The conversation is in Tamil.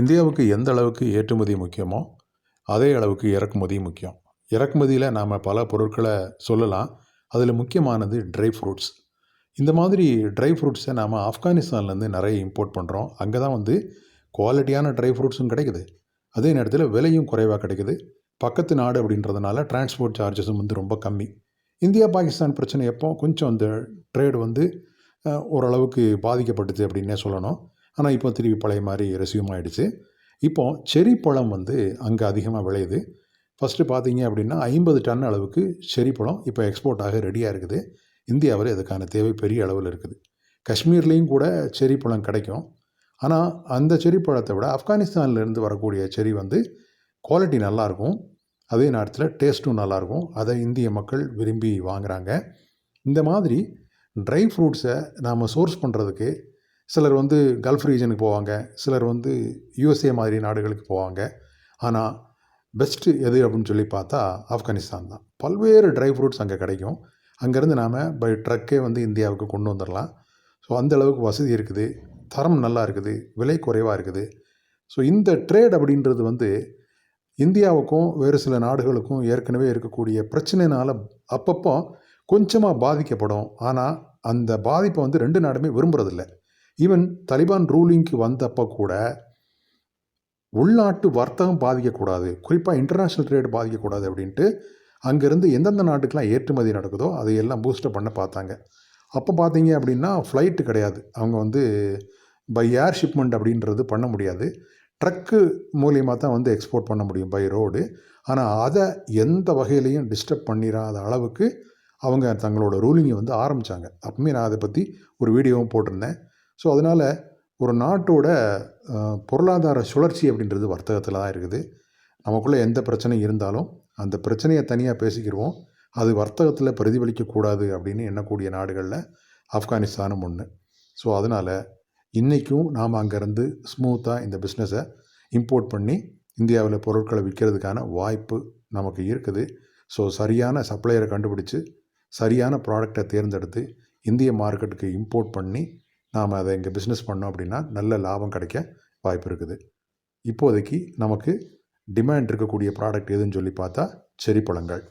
இந்தியாவுக்கு எந்த அளவுக்கு ஏற்றுமதி முக்கியமோ அதே அளவுக்கு இறக்குமதி முக்கியம். இறக்குமதியில் நாம் பல பொருட்களை சொல்லலாம். அதில் முக்கியமானது ட்ரை ஃப்ரூட்ஸ் இந்த மாதிரி ட்ரை ஃப்ரூட்ஸை நாம் ஆப்கானிஸ்தான்லேருந்து நிறைய இம்போர்ட் பண்ணுறோம் அங்கே தான் வந்து குவாலிட்டியான ட்ரை ஃப்ரூட்ஸும் கிடைக்குது. அதே நேரத்தில் விலையும் குறைவாக கிடைக்குது. பக்கத்து நாடு அப்படின்றதுனால டிரான்ஸ்போர்ட் சார்ஜஸும் வந்து ரொம்ப கம்மி. இந்தியா பாகிஸ்தான் பிரச்சனை எப்போ? கொஞ்சம் அந்த ட்ரேடு வந்து ஓரளவுக்கு பாதிக்கப்பட்டுச்சு அப்படின்னே சொல்லணும். ஆனால் இப்போ திருப்பி பழைய மாதிரி ரெசியூம் ஆகிடுச்சு இப்போது செரி பழம் வந்து அங்கே அதிகமாக விளையுது. ஃபஸ்ட்டு பார்த்தீங்க அப்படின்னா ஐம்பது டன் அளவுக்கு செரி பழம் இப்போ எக்ஸ்போர்ட் ஆக ரெடியாக இருக்குது. இந்தியாவில் இதுக்கான தேவை பெரிய அளவில் இருக்குது. காஷ்மீர்லேயும் கூட செரி பழம் கிடைக்கும். ஆனால் அந்த செரி பழத்தை விட ஆப்கானிஸ்தான்லேருந்து வரக்கூடிய செரி வந்து குவாலிட்டி நல்லாயிருக்கும் அதே நேரத்தில் டேஸ்ட்டும் நல்லாயிருக்கும் அதை இந்திய மக்கள் விரும்பி வாங்குகிறாங்க இந்த மாதிரி ட்ரை ஃப்ரூட்ஸை நாம் சோர்ஸ் பண்ணுறதுக்கு சிலர் வந்து கல்ஃப் ரீஜனுக்கு போவாங்க சிலர் வந்து யூஎஸ்ஏ மாதிரி நாடுகளுக்கு போவாங்க. ஆனால் பெஸ்ட்டு எது அப்படின்னு சொல்லி பார்த்தா ஆப்கானிஸ்தான் தான். பல்வேறு ட்ரை ஃப்ரூட்ஸ் அங்கே கிடைக்கும். அங்கேருந்து நாம் பை ட்ரக்கே வந்து இந்தியாவுக்கு கொண்டு வந்துடலாம். ஸோ அந்த அளவுக்கு வசதி இருக்குது. தரம் நல்லா இருக்குது. விலை குறைவாக இருக்குது. ஸோ இந்த ட்ரேட் அப்படின்றது வந்து இந்தியாவுக்கும் வேறு சில நாடுகளுக்கும் ஏற்கனவே இருக்கக்கூடிய பிரச்சனைனால் அப்பப்போ கொஞ்சமாக பாதிக்கப்படும். ஆனால் அந்த பாதிப்பை வந்து ரெண்டு நாடுமே விரும்புகிறதில்ல ஈவன் தலிபான் ரூலிங்க்கு வந்தப்போ கூட உள்நாட்டு வர்த்தகம் பாதிக்கக்கூடாது. குறிப்பாக இன்டர்நேஷ்னல் ட்ரேட் பாதிக்கக்கூடாது அப்படின்ட்டு அங்கேருந்து எந்தெந்த நாட்டுக்கெலாம் ஏற்றுமதி நடக்குதோ அதையெல்லாம் பூஸ்டப் பண்ண பார்த்தாங்க. அப்போ பார்த்தீங்க அப்படின்னா ஃப்ளைட்டு கிடையாது. அவங்க வந்து பை ஏர் ஷிப்மெண்ட் அப்படின்றது பண்ண முடியாது. ட்ரக்கு மூலியமாக தான் வந்து எக்ஸ்போர்ட் பண்ண முடியும் பை ரோடு ஆனால் அதை எந்த வகையிலையும் டிஸ்டர்ப் பண்ணிடாத அளவுக்கு அவங்க தங்களோட ரூலிங்கை வந்து ஆரம்பித்தாங்க அப்பவுமே நான் அதை பற்றி ஒரு வீடியோவும் போட்டிருந்தேன். ஸோ அதனால் ஒரு நாட்டோட பொருளாதார சுழற்சி அப்படின்றது வர்த்தகத்தில் தான் இருக்குது. நமக்குள்ளே எந்த பிரச்சனை இருந்தாலும் அந்த பிரச்சனையை தனியாக பேசிக்கிடுவோம் அது வர்த்தகத்தில் பிரதிபலிக்கக்கூடாது அப்படின்னு எண்ணக்கூடிய நாடுகளில் ஆப்கானிஸ்தானும் ஒன்று ஸோ அதனால் இன்றைக்கும் நாம் அங்கேருந்து ஸ்மூத்தாக இந்த பிஸ்னஸை இம்போர்ட் பண்ணி இந்தியாவில் பொருட்களை விற்கிறதுக்கான வாய்ப்பு நமக்கு இருக்குது. ஸோ சரியான சப்ளையரை கண்டுபிடிச்சு சரியான ப்ராடக்டை தேர்ந்தெடுத்து இந்திய மார்க்கெட்டுக்கு இம்போர்ட் பண்ணி நாம் அதை இங்கே பிஸ்னஸ் பண்ணோம் அப்படின்னா நல்ல லாபம் கிடைக்க வாய்ப்பு இருக்குது. இப்போதைக்கு நமக்கு டிமாண்ட் இருக்கக்கூடிய ப்ராடக்ட் எதுன்னு சொல்லி பார்த்தா செரி பழங்கள்